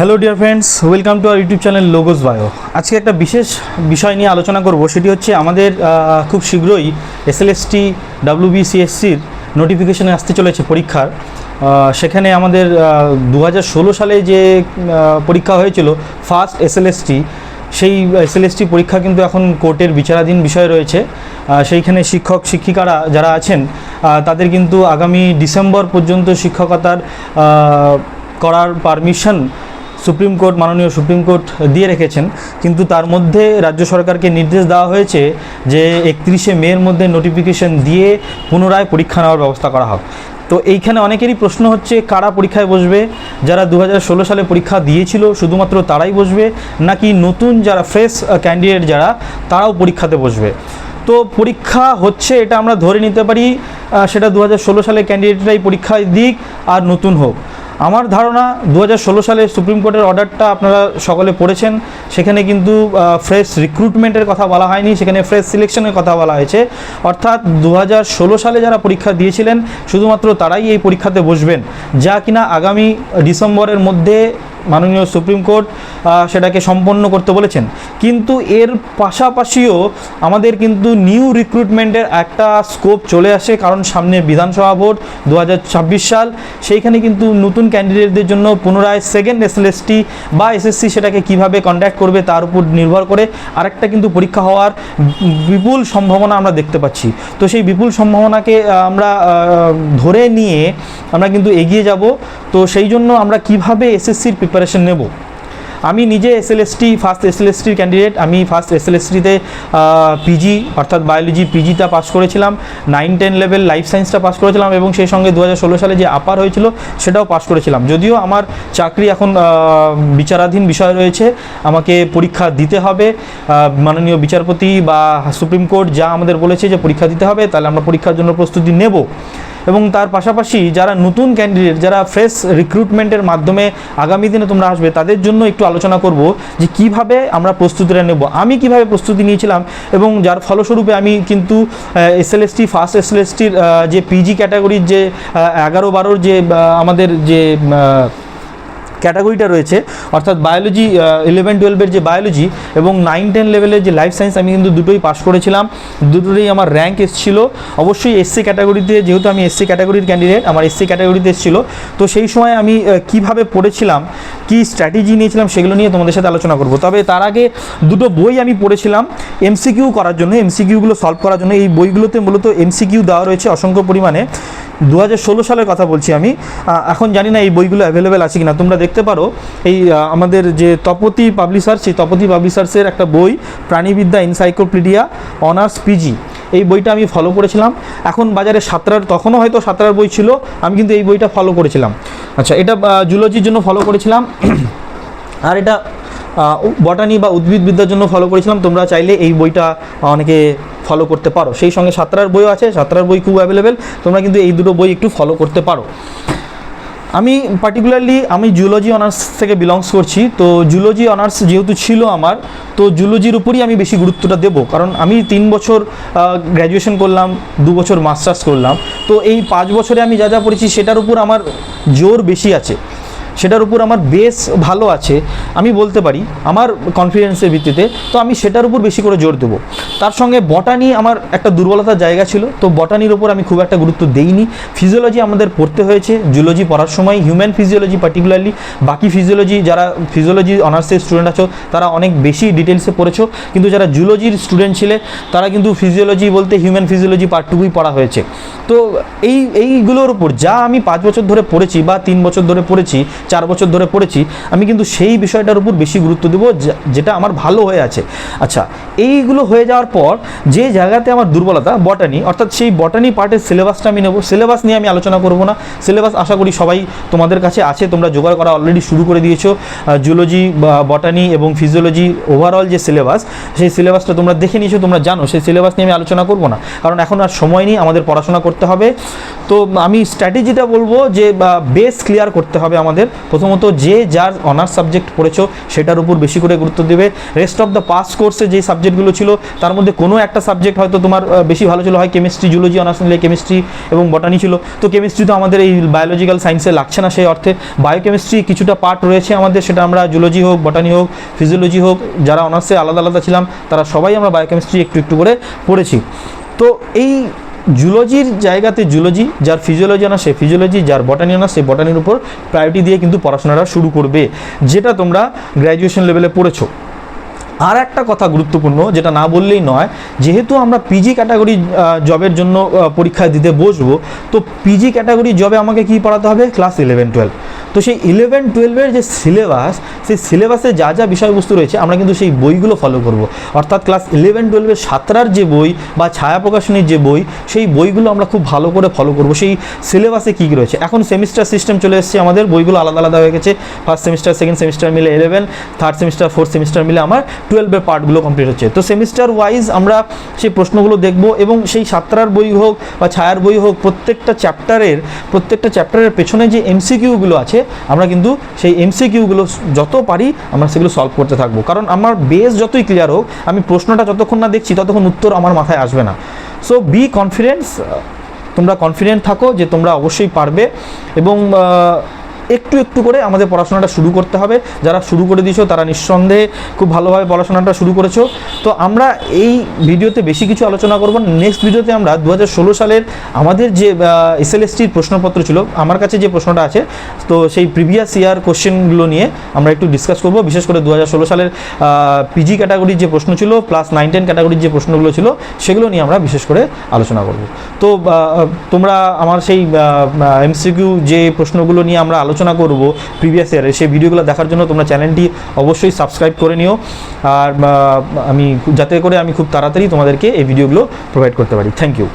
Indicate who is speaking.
Speaker 1: Hello dear friends welcome to our YouTube channel Logos Bio আজকে একটা বিশেষ বিষয় নিয়ে আলোচনা করব। সেটি হচ্ছে আমাদের খুব শীঘ্রই এসএলএসটি ডাব্লিউবিসিএসসির নোটিফিকেশনে আসতে চলেছে পরীক্ষার। সেখানে আমাদের দু হাজার ষোলো সালে যে পরীক্ষা হয়েছিল ফার্স্ট এসএলএসটি সেই এসএলএসটি পরীক্ষা কিন্তু এখন কোর্টের বিচারাধীন বিষয় রয়েছে। সেইখানে শিক্ষক, শিক্ষিকারা যারা আছেন তাদের কিন্তু আগামী ডিসেম্বর পর্যন্ত শিক্ষকতার করার পারমিশন সুপ্রিম কোর্ট, মাননীয় সুপ্রিম কোর্ট দিয়ে রেখেছেন। কিন্তু তার মধ্যে রাজ্য সরকারকে নির্দেশ দেওয়া হয়েছে যে একত্রিশে মের মধ্যে নোটিফিকেশন দিয়ে পুনরায় পরীক্ষা নেওয়ার ব্যবস্থা করা হোক। তো এইখানে অনেকেরই প্রশ্ন হচ্ছে, কারা পরীক্ষায় বসবে? যারা দু হাজার ষোলো সালে পরীক্ষা দিয়েছিল, শুধুমাত্র তারাই বসবে? নাকি নতুন যারা ফ্রেশ ক্যান্ডিডেট যারা, তারাও পরীক্ষাতে বসবে? তো পরীক্ষা হচ্ছে, এটা আমরা ধরে নিতে পারি সেটা দু হাজার ষোলো সালে ক্যান্ডিডেটরাই পরীক্ষায় দিক আর নতুন হোক। আমার ধারণা দু হাজার ষোলো সালে সুপ্রিম কোর্টের অর্ডারটা আপনারা সকলে পড়েছেন। সেখানে কিন্তু ফ্রেশ রিক্রুটমেন্টের কথা বলা হয়নি, সেখানে ফ্রেশ সিলেকশনের কথা বলা হয়েছে। অর্থাৎ দু হাজার ষোলো সালে যারা পরীক্ষা দিয়েছিলেন, শুধুমাত্র তারাই এই পরীক্ষাতে বসবেন। যা কিনা আগামী ডিসেম্বরের মধ্যে মাননীয় সুপ্রিম কোর্ট সেটাকে সম্পন্ন করতে বলেছেন। কিন্তু এর পাশাপাশিও আমাদের কিন্তু নিউ রিক্রুটমেন্টের একটা স্কোপ চলে আসে, কারণ সামনে বিধানসভা ভোট দু হাজার ছাব্বিশ সাল। সেইখানে কিন্তু নতুন ক্যান্ডিডেটদের জন্য পুনরায় সেকেন্ড এসএলএসটি বা এসএসসি সেটাকে কীভাবে কন্ডাক্ট করবে তার উপর নির্ভর করে আরেকটা কিন্তু পরীক্ষা হওয়ার বিপুল সম্ভাবনা আমরা দেখতে পাচ্ছি। তো সেই বিপুল সম্ভাবনাকে আমরা ধরে নিয়ে আমরা কিন্তু এগিয়ে যাব। তো সেই জন্য আমরা কীভাবে এসএসসির প্রিপারেশন নেব। আমি নিজে S L SLST first S L এসএলএসটির candidate আমি ফার্স্ট এসএলএসটিতে পিজি অর্থাৎ বায়োলজি পিজিটা পাস করেছিলাম নাইন টেন লেভেল লাইফ সায়েন্সটা পাস করেছিলাম এবং সেই সঙ্গে দু হাজার ষোলো সালে যে আপার হয়েছিল, সেটাও পাস করেছিলাম। যদিও আমার চাকরি এখন বিচারাধীন বিষয় রয়েছে, আমাকে পরীক্ষা দিতে হবে মাননীয় বিচারপতি বা সুপ্রিম কোর্ট যা আমাদের বলেছে যে পরীক্ষা দিতে হবে, তাহলে আমরা পরীক্ষার জন্য প্রস্তুতি নেব। এবং তার পাশাপাশি যারা নতুন ক্যান্ডিডেট যারা ফ্রেশ রিক্রুটমেন্টের মাধ্যমে আগামী দিনে তোমরা আসবে, তাদের জন্য একটু আলোচনা করব যে কীভাবে আমরা প্রস্তুতিটা নেব। আমি কীভাবে প্রস্তুতি নিয়েছিলাম এবং যার ফলস্বরূপে আমি কিন্তু এসএলএসটি ফার্স্ট এসএলএসটির যে পিজি ক্যাটাগরির যে এগারো বারোর যে আমাদের যে ক্যাটাগরিটা রয়েছে, অর্থাৎ বায়োলজি ইলেভেন টুয়েলভের যে বায়োলজি এবং নাইন টেন লেভেলের যে লাইফ সায়েন্স আমি কিন্তু দুটোই পাস করেছিলাম। দুটোরই আমার র্যাঙ্ক এসেছিল। অবশ্যই এসসি ক্যাটাগরিতে যেহেতু আমি এসসি ক্যাটাগরির ক্যান্ডিডেট আমার এসসি ক্যাটাগরিতে এসেছিল। তো সেই সময় আমি কীভাবে পড়েছিলাম, কি স্ট্র্যাটেজি নিয়েছিলাম সেগুলো নিয়ে তোমাদের সাথে আলোচনা করব। তবে তার আগে দুটো বই আমি পড়েছিলাম এমসিকিউ করার জন্য এমসিকিউগুলো সলভ করার জন্য। এই বইগুলোতে মূলত এমসিকিউ দেওয়া রয়েছে অসংখ্য পরিমাণে। দু হাজার ষোলো সালের কথা বলছি আমি। এখন জানি না এই বইগুলো অ্যাভেলেবেল আছে কিনা। তোমরা দেখতে পারো, এই আমাদের যে তপতি পাবলিশার সেই তপতি পাবলিশার্সের একটা বই, প্রাণীবিদ্যা এনসাইক্লোপিডিয়া অনার্স পিজি এই বইটা আমি ফলো করেছিলাম। এখন বাজারে সাঁতরার, তখনও হয়তো সাঁতরার বই ছিল, আমি কিন্তু এই বইটা ফলো করেছিলাম। আচ্ছা এটা জুলজির জন্য ফলো করেছিলাম। আর এটা বটানি বা উদ্ভিদবিদ্যার জন্য ফলো করেছিলাম। তোমরা চাইলে এই বইটা অনেকে ফলো করতে পারো। সেই সঙ্গে সাঁতরার বইও আছে, সাঁতরার বই খুব অ্যাভেলেবেল তোমরা কিন্তু এই দুটো বই একটু ফলো করতে পারো। আমি পার্টিকুলারলি আমি জুলজি অনার্স থেকে বিলংস করছি, তো জুলজি অনার্স যেহেতু ছিল আমার, তো জুলজির উপরই আমি বেশি গুরুত্বটা দেব। কারণ আমি তিন বছর গ্র্যাজুয়েশন করলাম, দু বছর মাস্টার্স করলাম, তো এই পাঁচ বছরে আমি যা যা পড়েছি সেটার উপর আমার জোর বেশি আছে। সেটার উপর আমার বেশ ভালো আছে, আমি বলতে পারি, আমার কনফিডেন্সের ভিত্তিতে। তো আমি সেটার উপর বেশি করে জোর দেবো। তার সঙ্গে বটানি আমার একটা দুর্বলতার জায়গা ছিল, তো বটানির উপর আমি খুব একটা গুরুত্ব দেইনি। ফিজিওলজি আমাদের পড়তে হয়েছে জুলজি পড়ার সময় হিউম্যান ফিজিওলজি পার্টিকুলারলি বাকি ফিজিওলজি যারা ফিজিওলজি অনার্সের স্টুডেন্ট আছো, তারা অনেক বেশি ডিটেলসে পড়েছো। কিন্তু যারা জুলজির স্টুডেন্ট ছিলে, তারা কিন্তু ফিজিওলজি বলতে হিউম্যান ফিজিওলজি পার্টটুকুই পড়া হয়েছে। তো এই, এইগুলোর উপর, যা আমি পাঁচ বছর ধরে পড়েছি বা তিন বছর ধরে পড়েছি চার বছর ধরে পড়েছি, আমি কিন্তু সেই বিষয়টার উপর বেশি গুরুত্ব দেবো যেটা আমার ভালো হয়ে আছে। আচ্ছা এইগুলো হয়ে যাওয়ার পর যে জায়গাতে আমার দুর্বলতা, বটানি, অর্থাৎ সেই বটানি পার্টের সিলেবাসটা আমি নেব। সিলেবাস নিয়ে আমি আলোচনা করব না। সিলেবাস আশা করি সবাই তোমাদের কাছে আছে, তোমরা জোগাড় করা অলরেডি শুরু করে দিয়েছ। জুলজি বা বটানি এবং ফিজিওলজি ওভারঅল যে সিলেবাস, সেই সিলেবাসটা তোমরা দেখে নিয়েছো, তোমরা জানো। সেই সিলেবাস নিয়ে আমি আলোচনা করব না। কারণ এখন আর সময় নেই, আমাদের পড়াশোনা করতে হবে। তো আমি স্ট্র্যাটেজিটা বলব যে বেস ক্লিয়ার করতে হবে আমাদের। প্রথমত যে যার অনার্স সাবজেক্ট পড়েছো, সেটার উপর বেশি করে গুরুত্ব দেবে। রেস্ট অফ দ্য পাস কোর্সে যে সাবজেক্টগুলো ছিল, তার মধ্যে কোনো একটা সাবজেক্ট হয়তো তোমার বেশি ভালো ছিল। হয় কেমিস্ট্রি জুলজি অনার্স নিলে কেমিস্ট্রি এবং বটানি ছিল। তো কেমিস্ট্রি তো আমাদের এই বায়োলজিক্যাল সায়েন্সে লাগছে না সেই অর্থে। বায়োকেমিস্ট্রি কিছুটা পার্ট রয়েছে আমাদের, সেটা আমরা জুলজি হোক বটানি হোক ফিজিওলজি হোক, যারা অনার্সে আলাদা আলাদা ছিলাম, তারা সবাই আমরা বায়োকেমিস্ট্রি একটু একটু করে পড়েছি। তো এই জুলজির জায়গাতে জুলজি, যার ফিজিওলজি আনা, সে ফিজিওলজি যার বটানি আনা, সে বটানির উপর প্রায়োরিটি দিয়ে কিন্তু পড়াশোনাটা শুরু করবে, যেটা তোমরা গ্র্যাজুয়েশন লেভেলে পড়েছো। আর একটা কথা গুরুত্বপূর্ণ, যেটা না বললেই নয়, যেহেতু আমরা পিজি ক্যাটাগরি জবের জন্য পরীক্ষা দিতে বসবো, তো পিজি ক্যাটাগরি জবে আমাকে কি পড়াতে হবে? ক্লাস ইলেভেন টুয়েলভ তো সেই ইলেভেন টুয়েলভের যে সিলেবাস সেই সিলেবাসে যা যা বিষয়বস্তু রয়েছে, আমরা কিন্তু সেই বইগুলো ফলো করব। অর্থাৎ ক্লাস ইলেভেন টুয়েলভের সাতটার যে বই বা ছায়া প্রকাশনীর যে বই, সেই বইগুলো আমরা খুব ভালো করে ফলো করব। সেই সিলেবাসে কী কী রয়েছে? এখন সেমিস্টার সিস্টেম চলে এসেছে, আমাদের বইগুলো আলাদা আলাদা হয়ে গেছে। ফার্স্ট সেমিস্টার সেকেন্ড সেমিস্টার মিলে eleven third semester fourth semester মিলে আমার টুয়েলভের পার্টগুলো কমপ্লিট হচ্ছে। তো সেমিস্টার ওয়াইজ আমরা সেই প্রশ্নগুলো দেখব এবং সেই সাতটার বই হোক বা ছায়ার বই হোক, প্রত্যেকটা চ্যাপ্টারের প্রত্যেকটা চ্যাপ্টারের পেছনে যে এমসিকিউগুলো আছে আমরা কিন্তু সেই এমসিকিউগুলো যত পারি আমরা সেগুলো সলভ করতে থাকব। কারণ আমার বেস যতই ক্লিয়ার হোক, আমি প্রশ্নটা যতক্ষণ না দেখছি ততক্ষণ উত্তর আমার মাথায় আসবে না। সো বি কনফিডেন্স তোমরা কনফিডেন্ট থাকো যে তোমরা অবশ্যই পারবে এবং একটু একটু করে আমাদের পড়াশোনাটা শুরু করতে হবে। যারা শুরু করে দিয়েছ, তারা নিঃসন্দেহে খুব ভালোভাবে পড়াশোনাটা শুরু করেছ। তো আমরা এই ভিডিওতে বেশি কিছু আলোচনা করব নেক্সট ভিডিওতে আমরা দু হাজার ষোলো সালের আমাদের যে এসএলএসটির প্রশ্নপত্র ছিল, আমার কাছে যে প্রশ্নটা আছে, তো সেই প্রিভিয়াস ইয়ার কোশ্চেনগুলো নিয়ে আমরা একটু ডিসকাস করব। বিশেষ করে দু হাজার ষোলো সালের পিজি ক্যাটাগরির যে প্রশ্ন ছিল প্লাস নাইন টেন ক্যাটাগরির যে প্রশ্নগুলো ছিল, সেগুলো নিয়ে আমরা বিশেষ করে আলোচনা করব। তো তোমরা আমার সেই এমসিকিউ যে প্রশ্নগুলো নিয়ে আমরা আলোচনা করব প্রিভিয়াস ইয়ারের সেই ভিডিওগুলো দেখার জন্য তোমরা চ্যানেলটি অবশ্যই সাবস্ক্রাইব করে নিও। আর আমি যাতে করে আমি খুব তাড়াতাড়ি তোমাদেরকে এই ভিডিওগুলো প্রোভাইড করতে পারি। Thank you